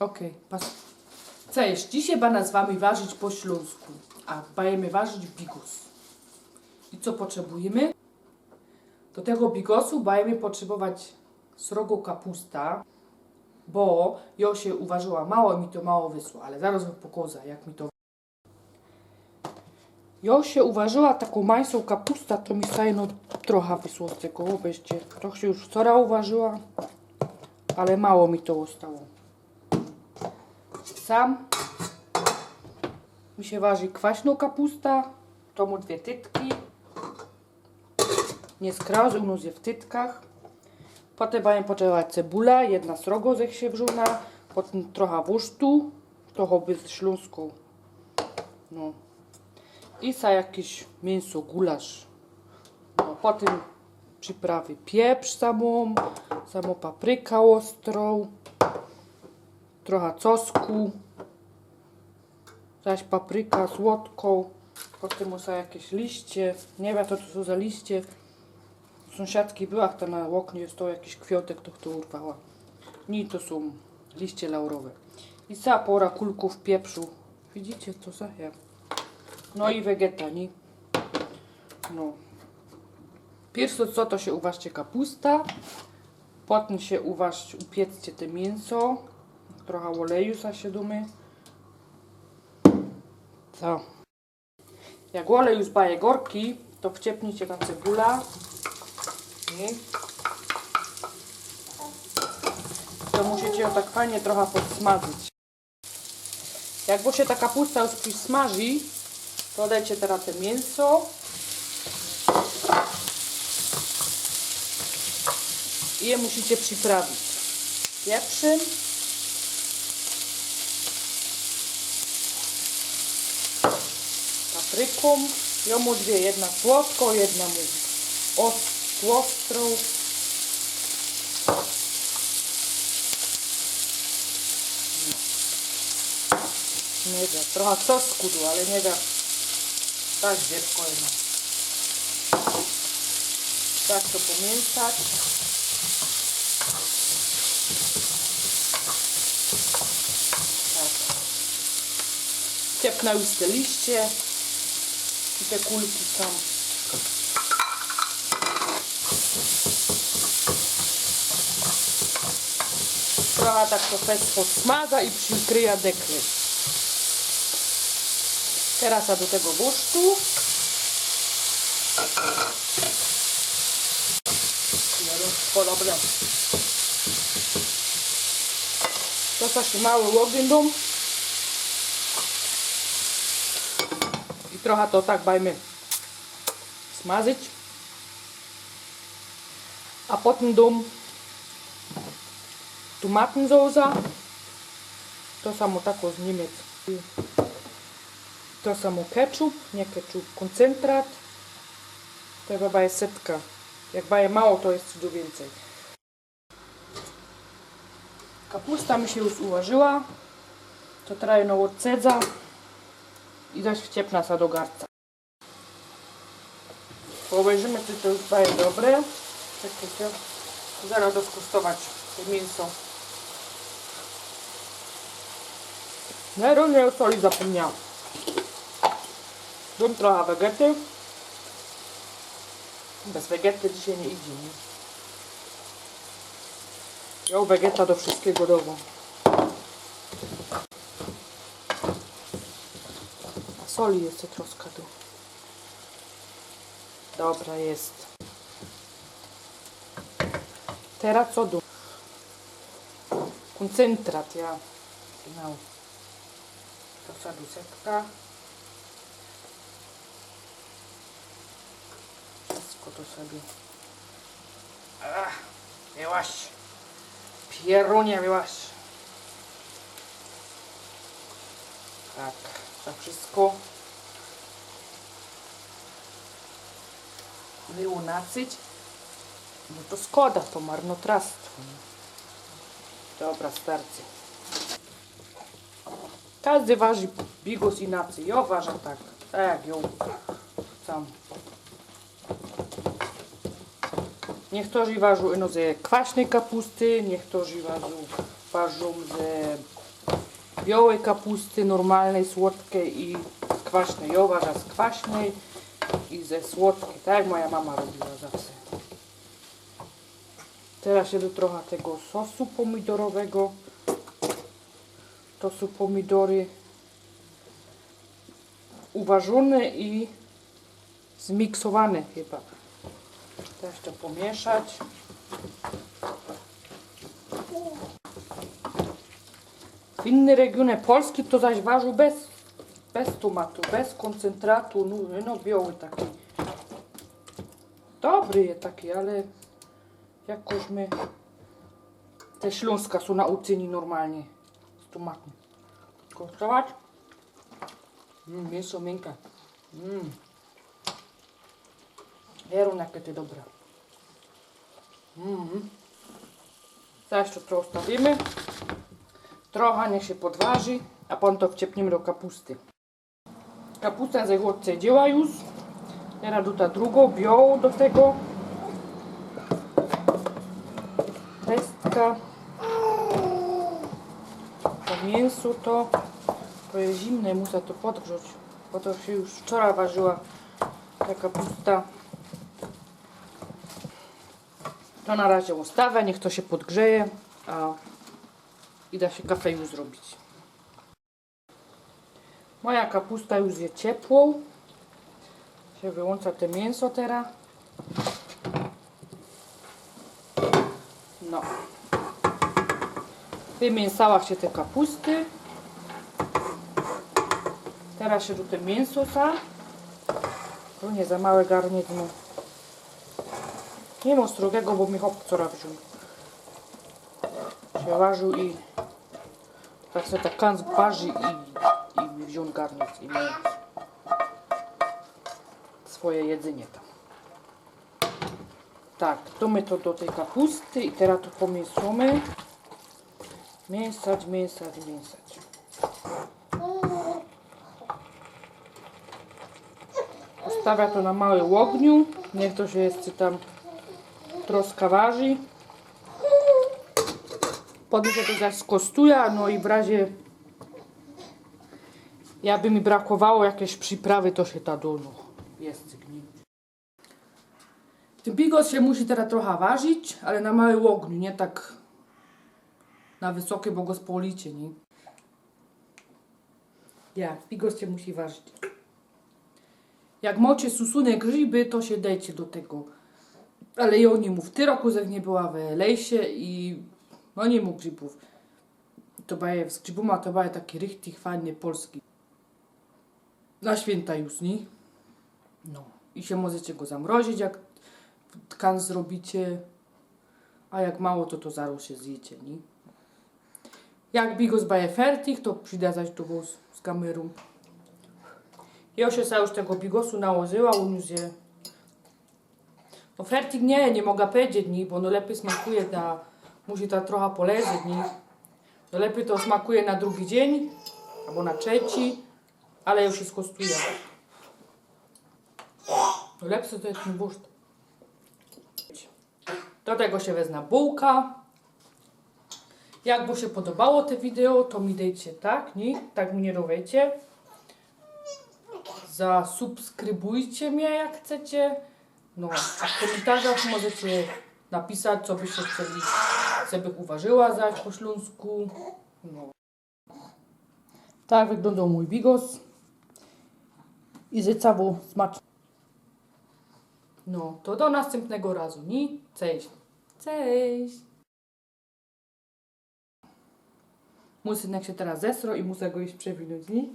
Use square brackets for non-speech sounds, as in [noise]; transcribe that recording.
Okej, pas. Cześć, dzisiaj będę z wami ważyć po śląsku, a będziemy ważyć bigos. I co potrzebujemy? Do tego bigosu będziemy potrzebować srogo kapusta, bo ja się uważyła mało mi to mało wysło, ale zaraz wam pokażę, jak mi to Ja się uważyła taką majsą kapusta, to mi staje no trochę wysło z tego, weźcie. Trochę się już wczoraj uważyła, ale mało mi to zostało. Sam mi się waży kwaśną kapusta, to mu dwie tytki. Nie skraz, u je w tytkach. Potem będę potrzebować cebula, jedna srogo ze się wrzuna, potem trochę wusztu, trochę by z śląską. No. I za jakieś mięso, gulasz. No, potem przyprawy pieprz samą, samą paprykę ostrą, trochę cosku, zaś papryka słodką, potem są jakieś liście, nie wiem co to są za liście. Sąsiadki była, ta na oknie jest to jakiś kwiatek, to kto urwała. Nie, to są liście laurowe. I cała pora kulków pieprzu. Widzicie to za ja. No i wegeta, nie? No. Pierwsze co to się uważcie kapusta. Potem się uważ, upieczcie te mięso. Trochę oleju za się dumy. Co? Jak olej już baje gorki, to wciepnijcie ta cebula. Nie? To musicie ją tak fajnie trochę podsmażyć. Jak się ta kapusta już przysmaży, to dajcie teraz te mięso. I je musicie przyprawić. Pieprzem. Papryką. Ja mu dwie. Jedna słodką, jedna mu os- ostrą. Nie wiem, trochę cosku tu, ale nie wiem. Tak dziecko jedno. Tak to pomięszać. Tak. Ciepnę już te liście i te kulki są. Trochę tak to fest podsmaga i przykryja dekle. Teraz do tego wusztu. Podobno. To co się mały ogień dom. I trochę to tak bajmy smażyć. A potem dom tomatensauza. To samo tako z Niemiec. To samo ketchup, nie ketchup, koncentrat. To chyba jest setka. Jak baje mało, to jest dużo więcej. Kapusta mi się już ułożyła. To teraz ją odcedza i zaś wciepna sa do garca. Obejrzymy, czy to już baje dobre. Czekajcie. Zaraz doskostować to mięso. No, również o soli zapomniałam. Dam trochę wegety. Bez wegety dzisiaj nie idzie. Nie? Ja wegeta do wszystkiego dogo. Soli jeszcze troszkę tu. Dobra jest. Teraz co do? Koncentrat, ja. Genau. To sadu setka. Wszystko to sobie. Ach, wyłaś. Pierunie wyłaś. Tak, to wszystko. Wyunacyć. No to szkoda, to marnotrawstwo. Dobra, starcy. Każdy waży bigos inaczej. Ja ważę tak, tak ją sam. Niektórzy ważą ino ze kwaśnej kapusty, niektórzy ważą, ważą ze białej kapusty, normalnej, słodkiej i kwaśnej. Ja uważam z kwaśnej i ze słodkiej, tak jak moja mama robiła zawsze. Teraz do trochę tego sosu pomidorowego. To są pomidory uważone i zmiksowane chyba. Też to pomieszać. W inne regiony Polski to zaś ważył bez, bez tomatu, bez koncentratu, no, no biały taki. Dobry jest taki, ale jakoś my te śląska są nauczeni normalnie z tomatem. Kosztować? Mm, mięso miękkie. Mm. Wieruj, jakie to dobre. Mm. Zaś to trochę stawimy. Trochę niech się podważy, a potem to wciepniemy do kapusty. Kapusta ze chłodce działa już. Teraz tutaj drugą, białą do tego. Pestka. To mięso to, to jest zimne, muszę to podgrzać. Bo to się już wczoraj ważyła ta kapusta. To na razie ustawę, niech to się podgrzeje, a i da się kafę już zrobić. Moja kapusta już jest ciepłą. Się wyłącza te mięso teraz. No. Wymięsała się te kapusty. Teraz się tu te mięso sa. To nie za małe garniec. No. Nie ma strogiego, bo mi hop wczoraj wziął. Ważył i tak se tak kan waży i, i wziął garniec i miał swoje jedzenie tam. Tak, to my to do tej kapusty i teraz to pomiesimy. Mięsać, mięsać, mięsać. Zostawia to na małym ogniu. Niech to się jeszcze tam troska waży. Się to zaś no i w razie jakby mi brakowało jakieś przyprawy, to się ta dolu jest cygni. Ten bigos się musi teraz trochę ważyć, ale na małym ogniu, nie tak na wysokie, bo go spolicie, nie? Ja, bigos się musi ważyć. Jak macie susune grzyby, to się dajcie do tego. Ale ja nie mów, ty roku jak nie była w lejsie i no nie mógł grzybów. To baje z grzybuma, to baje taki richtig fajny polski. Na święta już, nie? No. I się możecie go zamrozić, jak tkan zrobicie. A jak mało, to to zaraz się zjecie, nie? Jak bigos baje fertig, to przyda zaś do was z kamerą. Ja się już tego bigosu nałożyła, już je... No fertig nie, nie mogę powiedzieć, nie, bo no lepiej smakuje ta... Musi ta trochę poleżeć, nie? Lepiej to smakuje na drugi dzień, albo na trzeci, ale już się skostuje. No lepsze to jest ten bursztyn. Do tego się wezna bułka. Jak by się podobało te wideo, to mi dajcie tak, nie? Tak mnie robicie. Zasubskrybujcie mnie jak chcecie. No, a w komentarzach możecie napisać, co byście chcieli, co bych uważyła za po śląsku. No. Tak wyglądał mój bigos. I zycawu smacznie. No, to do następnego razu, nie? Cześć. Cześć. Mój synek się teraz zesro i muszę go iść przewinąć, nie? [laughs]